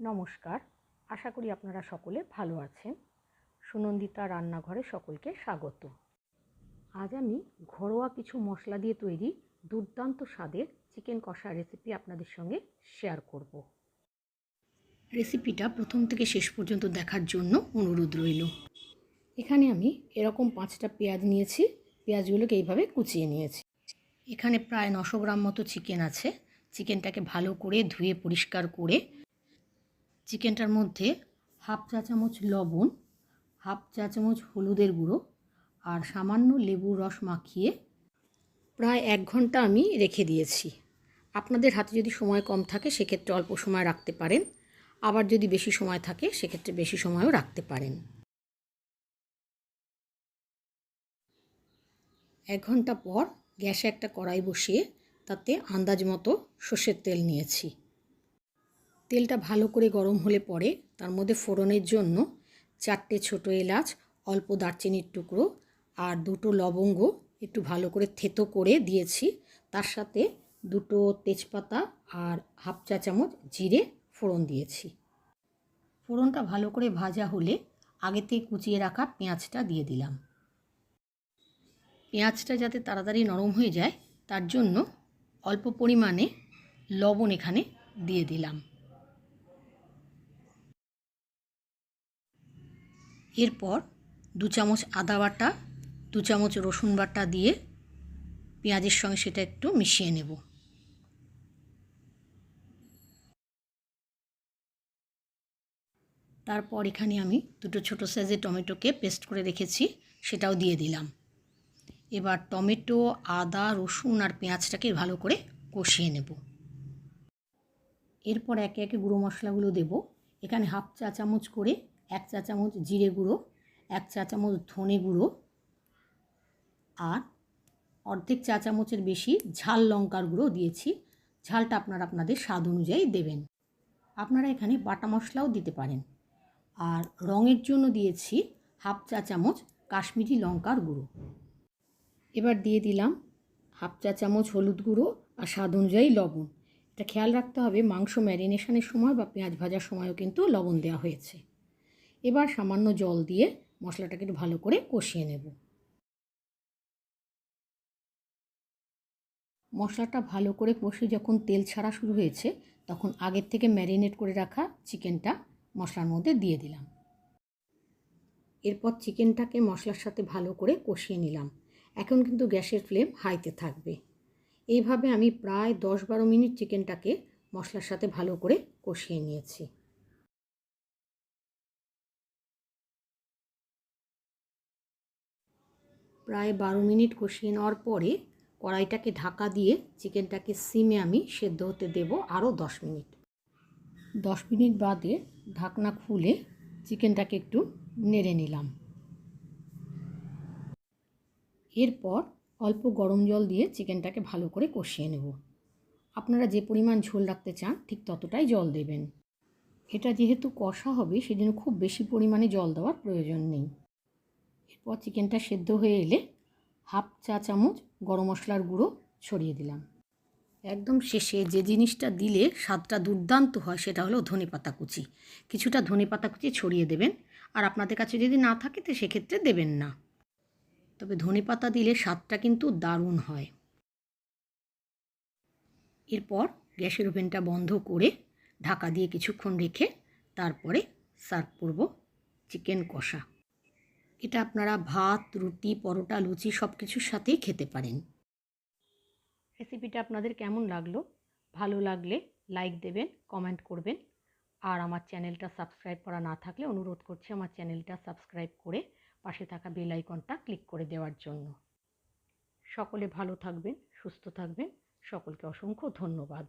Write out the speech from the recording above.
নমস্কার। আশা করি আপনারা সকলে ভালো আছেন। সুনন্দিতা রান্নাঘরে সকলকে স্বাগত। আজ আমি ঘরোয়া কিছু মশলা দিয়ে তৈরি দুর্দান্ত স্বাদের চিকেন কষা রেসিপি আপনাদের সঙ্গে শেয়ার করব। রেসিপিটা প্রথম থেকে শেষ পর্যন্ত দেখার জন্য অনুরোধ রইল। এখানে আমি এরকম পাঁচটা পেঁয়াজ নিয়েছি। পেঁয়াজগুলোকে এইভাবে কুচিয়ে নিয়েছি। এখানে প্রায় নশো গ্রাম মতো চিকেন আছে। চিকেনটাকে ভালো করে ধুয়ে পরিষ্কার করে চিকেনটার মধ্যে হাফ চা চামচ লবণ, হাফ চা চামচ হলুদের গুঁড়ো আর সামান্য লেবুর রস মাখিয়ে প্রায় এক ঘণ্টা আমি রেখে দিয়েছি। আপনাদের হাতে যদি সময় কম থাকে, সেক্ষেত্রে অল্প সময় রাখতে পারেন। আবার যদি বেশি সময় থাকে, সেক্ষেত্রে বেশি সময়ও রাখতে পারেন। এক ঘণ্টা পর গ্যাসে একটা কড়াই বসিয়ে তাতে আন্দাজ মতো সর্ষের তেল নিয়েছি। তেলটা ভালো করে গরম হলে পরে তার মধ্যে ফোড়নের জন্য চারটে ছোটো এলাচ, অল্প দারচিনির টুকরো আর দুটো লবঙ্গ একটু ভালো করে থেতো করে দিয়েছি। তার সাথে দুটো তেজপাতা আর হাফ চা চামচ জিরে ফোড়ন দিয়েছি। ফোড়নটা ভালো করে ভাজা হলে আগে থেকে কুচিয়ে রাখা পেঁয়াজটা দিয়ে দিলাম। পেঁয়াজটা যাতে তাড়াতাড়ি নরম হয়ে যায়, তার জন্য অল্প পরিমাণে লবণ এখানে দিয়ে দিলাম। এরপর দু চামচ আদা বাটা, দু চামচ রসুন বাটা দিয়ে পেঁয়াজের সঙ্গে সেটা একটু মিশিয়ে নেব। তারপর এখানে আমি দুটো ছোটো সাইজের টমেটোকে পেস্ট করে রেখেছি, সেটাও দিয়ে দিলাম। এবার টমেটো, আদা, রসুন আর পেঁয়াজটাকে ভালো করে কষিয়ে নেব। এরপর একে একে গুঁড়ো মশলাগুলো দেব। এখানে হাফ চা চামচ করে এক চা চামচ জিরে গুঁড়ো, এক চা চামচ ধনে গুঁড়ো আর অর্ধেক চা চামচের বেশি ঝাল লঙ্কার গুঁড়ো দিয়েছি। ঝালটা আপনারা আপনাদের স্বাদ অনুযায়ী দেবেন। আপনারা এখানে বাটা মশলাও দিতে পারেন। আর রঙের জন্য দিয়েছি হাফ চা চামচ কাশ্মীরি লঙ্কার গুঁড়ো। এবার দিয়ে দিলাম হাফ চা চামচ হলুদ গুঁড়ো আর স্বাদ অনুযায়ী লবণ। এটা খেয়াল রাখতে হবে মাংস ম্যারিনেশনের সময় বা পেঁয়াজ ভাজার সময়ও কিন্তু লবণ দেওয়া হয়েছে। এবার সামান্য জল দিয়ে মশলাটাকে একটু ভালো করে কষিয়ে নেব। মশলাটা ভালো করে কষে যখন তেল ছাড়া শুরু হয়েছে, তখন আগের থেকে ম্যারিনেট করে রাখা চিকেনটা মশলার মধ্যে দিয়ে দিলাম। এরপর চিকেনটাকে মশলার সাথে ভালো করে কষিয়ে নিলাম। এখন কিন্তু গ্যাসের ফ্লেম হাইতে থাকবে। এইভাবে আমি প্রায় দশ বারো মিনিট চিকেনটাকে মশলার সাথে ভালো করে কষিয়ে নিয়েছি। প্রায় বারো মিনিট কষিয়ে নেওয়ার পরে কড়াইটাকে ঢাকা দিয়ে চিকেনটাকে সিমে আমি সেদ্ধ হতে দেব আরও দশ মিনিট। দশ মিনিট বাদে ঢাকনা খুলে চিকেনটাকে একটু নেড়ে নিলাম। এরপর অল্প গরম জল দিয়ে চিকেনটাকে ভালো করে কষিয়ে নেব। আপনারা যে পরিমাণ ঝোল রাখতে চান, ঠিক ততটাই জল দেবেন। এটা যেহেতু কষা হবে, সেজন্য খুব বেশি পরিমাণে জল দেওয়ার প্রয়োজন নেই। এরপর চিকেনটা সেদ্ধ হয়ে এলে হাফ চা চামচ গরম মশলার গুঁড়ো ছড়িয়ে দিলাম। একদম শেষে যে জিনিসটা দিলে স্বাদটা দুর্দান্ত হয় সেটা হলো ধনে পাতা কুচি। কিছুটা ধনে পাতা কুচি ছড়িয়ে দেবেন। আর আপনাদের কাছে যদি না থাকে তো সেক্ষেত্রে দেবেন না। তবে ধনে পাতা দিলে স্বাদটা কিন্তু দারুণ হয়। এরপর গ্যাসের ওভেনটা বন্ধ করে ঢাকা দিয়ে কিছুক্ষণ রেখে তারপরে সার্ভ করব চিকেন কষা। এটা আপনারা ভাত, রুটি, পরোটা, লুচি সব কিছুর সাথেই খেতে পারেন। রেসিপিটা আপনাদের কেমন লাগল? ভালো লাগলে লাইক দেবেন, কমেন্ট করবেন। আর আমার চ্যানেলটা সাবস্ক্রাইব করা না থাকলে অনুরোধ করছি আমার চ্যানেলটা সাবস্ক্রাইব করে পাশে থাকা বেল আইকনটা ক্লিক করে দেওয়ার জন্য। সকলে ভালো থাকবেন, সুস্থ থাকবেন। সকলকে অসংখ্য ধন্যবাদ।